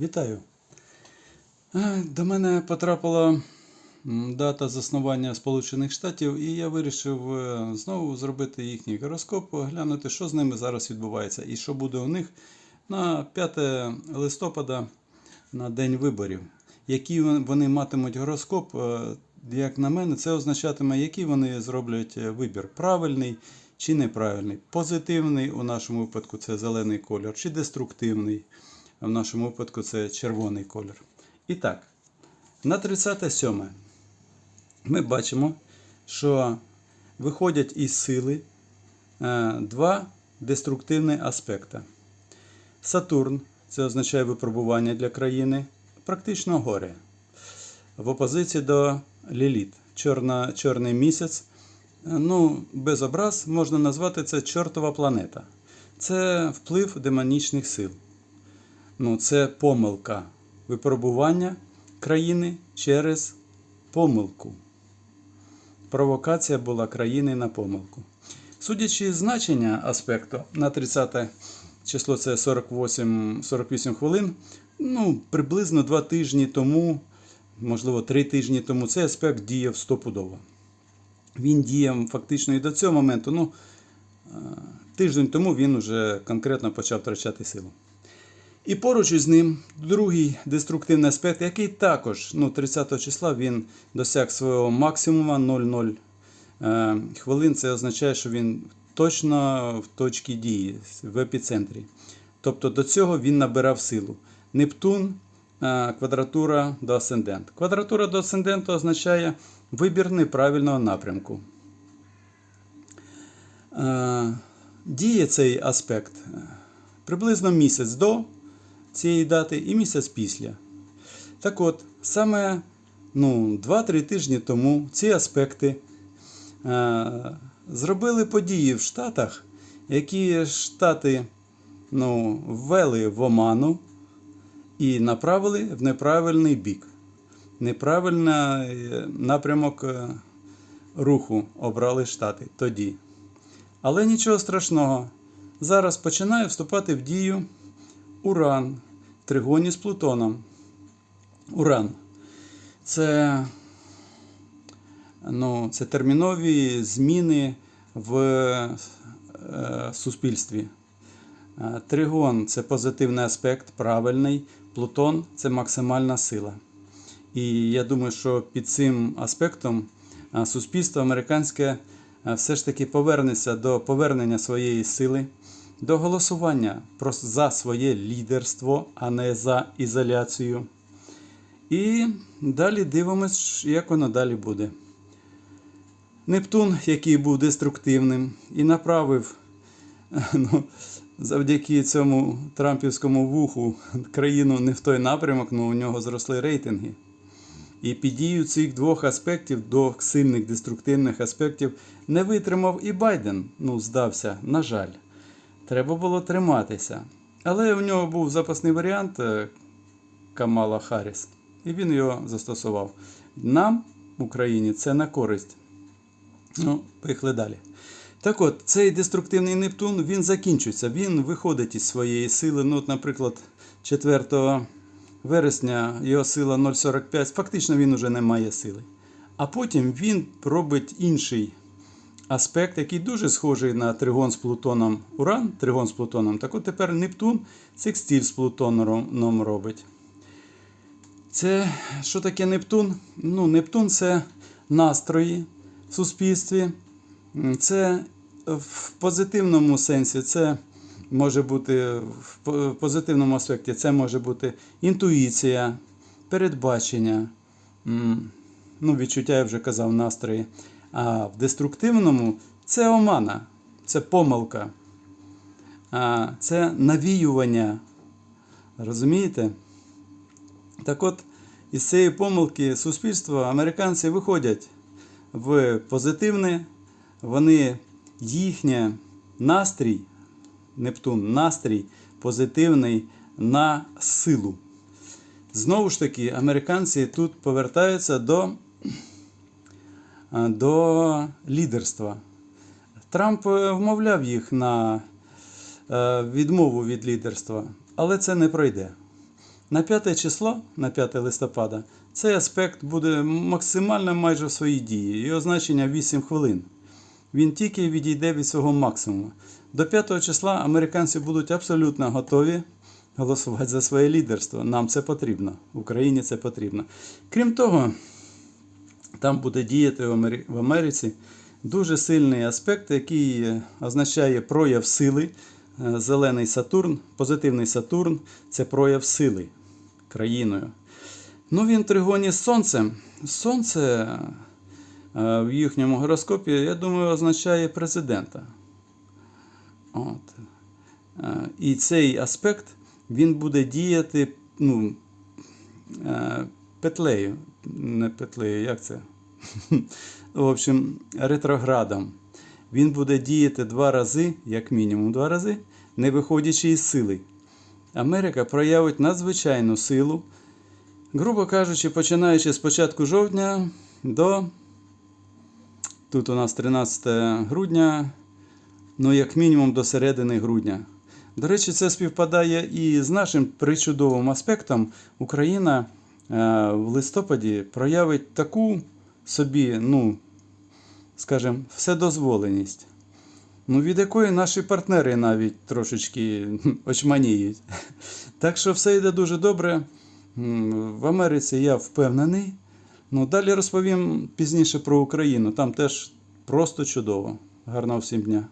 Вітаю. Е, До мене потрапила дата заснування Сполучених Штатів, і я вирішив е, знову зробити їхній гороскоп, глянути, що з ними зараз відбувається і що буде у них на 5 листопада на день виборів. Який вони матимуть гороскоп, е, як на мене, це означатиме, який вони зроблять вибір: правильний чи неправильний, позитивний у нашому випадку це зелений кольор, чи деструктивний. В нашому випадку це червоний колір. І так, на 37 ми бачимо, що виходять із сили е, два деструктивні аспекти. Сатурн це означає випробування для країни, практично горе. В опозиції до Ліліт, чорна, чорний місяць. Е, Ну, без образ можна назвати це чортова планета. Це вплив демонічних сил. Ну, це помилка випробування країни через помилку. Провокація була країни на помилку. Судячи з значення аспекту на 30 число це 48, 48 хвилин. Ну, приблизно два тижні тому, можливо, три тижні тому, цей аспект діяв стопудово. Він діяв фактично і до цього моменту. Ну, е, тиждень тому він вже конкретно почав втрачати силу. І поруч із ним другий деструктивний аспект, який також ну, 30 числа він досяг свого максимума 0,0 е, хвилин. Це означає, що він точно в точці дії, в епіцентрі. Тобто до цього він набирав силу. Нептун, е, квадратура до асценденту. Квадратура до асценденту означає вибір неправильного напрямку. Е, Діє цей аспект е, приблизно місяць до цієї дати і місяць після. Так от, саме ну, 2-3 тижні тому ці аспекти е, зробили події в Штатах, які Штати ну, ввели в оману і направили в неправильний бік. Неправильний е, напрямок е, руху обрали Штати тоді. Але нічого страшного. Зараз починає вступати в дію Уран тригоні з Плутоном. Уран. Це, ну, це термінові зміни в е, суспільстві. Е, Тригон це позитивний аспект, правильний. Плутон це максимальна сила. І я думаю, що під цим аспектом е, суспільство американське е, все ж таки повернеться до повернення своєї сили, до голосування за своє лідерство, а не за ізоляцію. І далі дивимось, як воно далі буде. Нептун, який був деструктивним, і направив ну, завдяки цьому трампівському вуху країну не в той напрямок, але у нього зросли рейтинги. І під дію цих двох аспектів, двох сильних деструктивних аспектів, не витримав і Байден. Ну, здався, на жаль. Треба було триматися. Але у нього був запасний варіант е, Камала Харріс, і він його застосував. Нам, Україні, це на користь. Ну, поїхали далі. Так от, цей деструктивний Нептун він закінчується, він виходить із своєї сили. Ну, от, наприклад, 4 вересня його сила 0,45, фактично він вже не має сили. А потім він робить інший аспект, який дуже схожий на тригон з Плутоном Уран, тригон з Плутоном. Так от тепер Нептун секстиль з Плутоном робить. Це що таке Нептун? Ну, Нептун це настрої в суспільстві. Це в позитивному сенсі, це може бути в позитивному аспекті, це може бути інтуїція, передбачення, ну, відчуття, я вже казав, настрої. А в деструктивному це омана, це помилка, це навіювання. Розумієте? Так от, із цієї помилки суспільства американці виходять в позитивне, вони їхнє настрій, Нептун, настрій позитивний на силу. Знову ж таки, американці тут повертаються до, до лідерства. Трамп е, вмовляв їх на е, відмову від лідерства, але це не пройде. На 5 число, на 5 листопада, цей аспект буде максимально майже в своїй дії. Його значення 8 хвилин. Він тільки відійде від свого максимуму. До 5 числа американці будуть абсолютно готові голосувати за своє лідерство. Нам це потрібно. Україні це потрібно. Крім того, там буде діяти в Америці дуже сильний аспект, який е, означає прояв сили. Е, Зелений Сатурн, позитивний Сатурн це прояв сили країною. Ну, він в тригоні з Сонцем. Сонце е, в їхньому гороскопі, я думаю, означає президента. От. І цей аспект він буде діяти ну, петлею. Не петлею, як це? В общем, ретроградом. Він буде діяти два рази, як мінімум два рази, не виходячи із сили. Америка проявить надзвичайну силу, грубо кажучи, починаючи з початку жовтня до. Тут у нас 13 грудня, ну, як мінімум до середини грудня. До речі, це співпадає і з нашим причудовим аспектом. Україна в листопаді проявить таку собі, ну, скажімо, вседозволеність, ну, від якої наші партнери навіть трошечки очманіють. Так що все йде дуже добре. В Америці я впевнений. Ну, далі розповім пізніше про Україну. Там теж просто чудово. Гарного всім дня.